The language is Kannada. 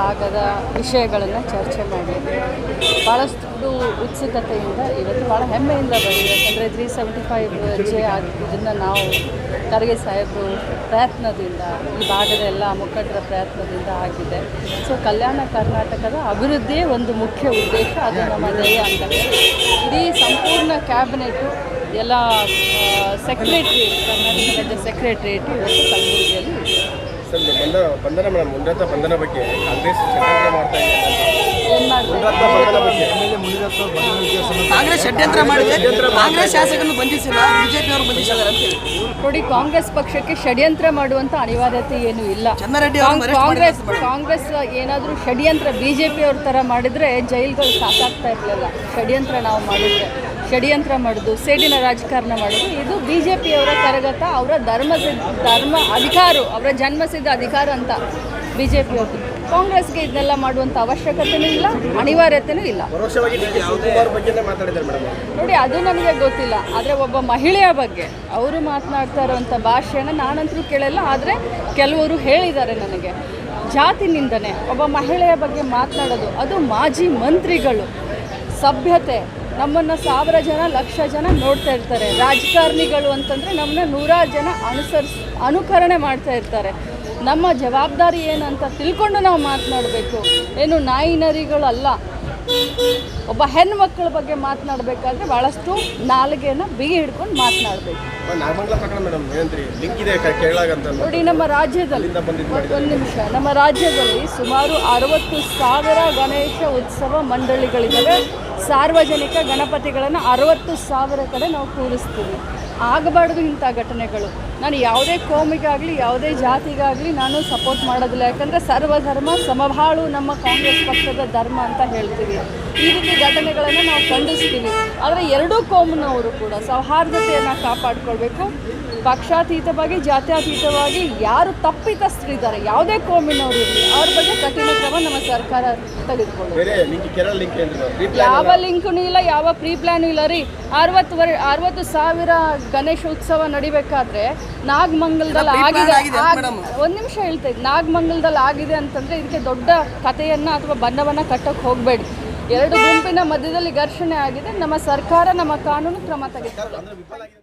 ಭಾಗದ ವಿಷಯಗಳನ್ನು ಚರ್ಚೆ ಮಾಡಿದ್ವಿ. ಭಾಳಷ್ಟು ಉತ್ಸುಕತೆಯಿಂದ ಇವತ್ತು ಭಾಳ ಹೆಮ್ಮೆಯಿಂದ ಬಂದಿದೆ. ಯಾಕಂದರೆ ತ್ರೀ ಸೆವೆಂಟಿ ಫೈವ್ ಜೆ ಇದನ್ನು ನಾವು ಖರ್ಗೆ ಸಾಹೇಬರು ಪ್ರಯತ್ನದಿಂದ, ಈ ಭಾಗದ ಎಲ್ಲ ಮುಖಂಡರ ಪ್ರಯತ್ನದಿಂದ ಆಗಿದೆ. ಸೊ ಕಲ್ಯಾಣ ಕರ್ನಾಟಕದ ಅಭಿವೃದ್ಧಿಯೇ ಒಂದು ಮುಖ್ಯ ಉದ್ದೇಶ. ಅದು ನಮ್ಮ ಧ್ಯೇಯ ಅಂತ ಇಡೀ ಸಂಪೂರ್ಣ ಕ್ಯಾಬಿನೆಟು ಎಲ್ಲ ಸೆಕ್ರೆಟ್ರಿ ಕರ್ನಾಟಕದ ಸೆಕ್ರೆಟ್ರಿಯೇಟ್ ಇವತ್ತು ಇದೆ. ಸರ್ ಬಂಧನ ಬಂಧನ ಮೇಡಮ್ ಮುಂಡಾತ ಬಂಧನ ಬಗ್ಗೆ ಕಾಂಗ್ರೆಸ್ ಷಡ್ಯಂತ್ರ ಮಾಡ್ತಾ ಕಾಂಗ್ರೆಸ್ ಷಡ್ಯಂತ್ರ ಮಾಡಿದೆ ಕಾಂಗ್ರೆಸ್ ಶಾಸಕರನ್ನು ಬಂಧಿಸಿಲ್ಲ ಬಿಜೆಪಿ ಅವರು ಬಂಧಿಸಿದ್ದಾರೆ ಅಂತ ಹೇಳಿ. ನೋಡಿ ಕಾಂಗ್ರೆಸ್ ಪಕ್ಷಕ್ಕೆ ಷಡ್ಯಂತ್ರ ಮಾಡುವಂತ ಅನಿವಾರ್ಯತೆ ಏನು ಇಲ್ಲ. ಕಾಂಗ್ರೆಸ್ ಕಾಂಗ್ರೆಸ್ ಏನಾದರೂ ಷಡ್ಯಂತ್ರ ಬಿಜೆಪಿ ಜೆ ಪಿ ಅವ್ರ ಥರ ಮಾಡಿದ್ರೆ ಜೈಲ್ಗಳು ಸಾಕಾಗ್ತಾ ಇರಲಿಲ್ಲ. ಷಡ್ಯಂತ್ರ ನಾವು ಮಾಡಿದರೆ. ಷಡ್ಯಂತ್ರ ಮಾಡೋದು ಸೇಡಿನ ರಾಜಕಾರಣ ಮಾಡೋದು. ಇದು ಬಿ ಜೆ ಪಿಯವರ ಕರಗತ ಅವರ ಧರ್ಮ ಧರ್ಮ ಅಧಿಕಾರ ಅವರ ಜನ್ಮಸಿದ್ಧ ಅಧಿಕಾರ ಅಂತ ಬಿ ಜೆ ಪಿಯವರು ಕಾಂಗ್ರೆಸ್ಗೆ ಇದನ್ನೆಲ್ಲ ಮಾಡುವಂಥ ಅವಶ್ಯಕತೆನೂ ಇಲ್ಲ ಅನಿವಾರ್ಯತೆನೂ ಇಲ್ಲ. ನೋಡಿ ಅದು ನನಗೆ ಗೊತ್ತಿಲ್ಲ ಆದರೆ ಒಬ್ಬ ಮಹಿಳೆಯ ಬಗ್ಗೆ. ಅವರು ಮಾತನಾಡ್ತಾ ಇರೋವಂಥ ಭಾಷೆಯನ್ನು ನಾನಂತರೂ ಕೇಳಲ್ಲ ಆದರೆ ಕೆಲವರು ಹೇಳಿದ್ದಾರೆ ನನಗೆ. ಜಾತಿ ನಿಂದನೆ ಒಬ್ಬ ಮಹಿಳೆಯ ಬಗ್ಗೆ ಮಾತನಾಡೋದು ಅದು ಮಾಜಿ ಮಂತ್ರಿಗಳು. ಸಭ್ಯತೆ ನಮ್ಮನ್ನು ಸಾವಿರ ಜನ ಲಕ್ಷ ಜನ ನೋಡ್ತಾ ಇರ್ತಾರೆ. ರಾಜಕಾರಣಿಗಳು ಅಂತಂದರೆ ನಮ್ಮನ್ನ ನೂರಾರು ಜನ ಅನುಸರಿಸ್ ಅನುಕರಣೆ ಮಾಡ್ತಾ ಇರ್ತಾರೆ. ನಮ್ಮ ಜವಾಬ್ದಾರಿ ಏನಂತ ತಿಳ್ಕೊಂಡು ನಾವು ಮಾತನಾಡಬೇಕು. ಏನು ನಾಯಿ ನರಿಗಳಲ್ಲ. ಒಬ್ಬ ಹೆಣ್ಮಕ್ಳ ಬಗ್ಗೆ ಮಾತನಾಡಬೇಕಾದ್ರೆ ಭಾಳಷ್ಟು ನಾಲಿಗೆನ ಬಿಗಿ ಹಿಡ್ಕೊಂಡು ಮಾತನಾಡಬೇಕು. ನೋಡಿ ನಮ್ಮ ರಾಜ್ಯದಲ್ಲಿ ಒಂದು ನಿಮಿಷ. ನಮ್ಮ ರಾಜ್ಯದಲ್ಲಿ ಸುಮಾರು ಅರವತ್ತು ಸಾವಿರ ಗಣೇಶ ಉತ್ಸವ ಮಂಡಳಿಗಳಿದ್ದಾವೆ ಸಾರ್ವಜನಿಕ ಗಣಪತಿಗಳನ್ನು ಅರವತ್ತು ಸಾವಿರ ಕಡೆ ನಾವು ಕೂರಿಸ್ತೀವಿ. ಆಗಬಾರ್ದು ಇಂಥ ಘಟನೆಗಳು. ನಾನು ಯಾವುದೇ ಕೋಮಿಗಾಗಲಿ ಯಾವುದೇ ಜಾತಿಗಾಗಲಿ ನಾನು ಸಪೋರ್ಟ್ ಮಾಡೋದಿಲ್ಲ. ಯಾಕಂದರೆ ಸರ್ವಧರ್ಮ ಸಮಬಾಳು ನಮ್ಮ ಕಾಂಗ್ರೆಸ್ ಪಕ್ಷದ ಧರ್ಮ ಅಂತ ಹೇಳ್ತೀವಿ. ಈ ರೀತಿ ಘಟನೆಗಳನ್ನು ನಾವು ಖಂಡಿಸ್ತೀವಿ. ಆದರೆ ಎರಡೂ ಕೋಮಿನವರು ಕೂಡ ಸೌಹಾರ್ದತೆಯನ್ನು ಕಾಪಾಡಿಕೊಳ್ಬೇಕು. ಪಕ್ಷಾತೀತವಾಗಿ ಜಾತ್ಯತೀತವಾಗಿ ಯಾರು ತಪ್ಪಿತಸ್ಥರಿದ್ದಾರೆ ಯಾವುದೇ ಕೋಮಿನವರು ಇರಲಿ ಅವ್ರ ಬಗ್ಗೆ ಕಠಿಣ ಕ್ರಮ ನಮ್ಮ ಸರ್ಕಾರ ಏನ್ರಿ ಯಾವ ಲಿಂಕ್ನೂ ಇಲ್ಲ ಯಾವ ಪ್ರೀ ಪ್ಲಾನು ಇಲ್ಲ ರೀ. ಅರವತ್ತು ವರ್ ಅರವತ್ತು ಸಾವಿರ ಗಣೇಶ ಉತ್ಸವ ನಡಿಬೇಕಾದ್ರೆ ನಾಗಮಂಗಲದಲ್ಲಿ ಆಗಿದೆ. ಒಂದು ನಿಮಿಷ ಹೇಳ್ತಾ ಇದ್ದೀನಿ ನಾಗಮಂಗಲದಲ್ಲಿ ಆಗಿದೆ ಅಂತಂದ್ರೆ ಇದಕ್ಕೆ ದೊಡ್ಡ ಕಥೆಯನ್ನ ಅಥವಾ ಬಣ್ಣವನ್ನ ಕಟ್ಟಕ್ಕೆ ಹೋಗಬೇಡಿ. ಎರಡು ಗುಂಪಿನ ಮಧ್ಯದಲ್ಲಿ ಘರ್ಷಣೆ ಆಗಿದೆ ನಮ್ಮ ಸರ್ಕಾರ ನಮ್ಮ ಕಾನೂನು ಕ್ರಮ ತೆಗೆದುಕೊಳ್ಳುತ್ತೆ.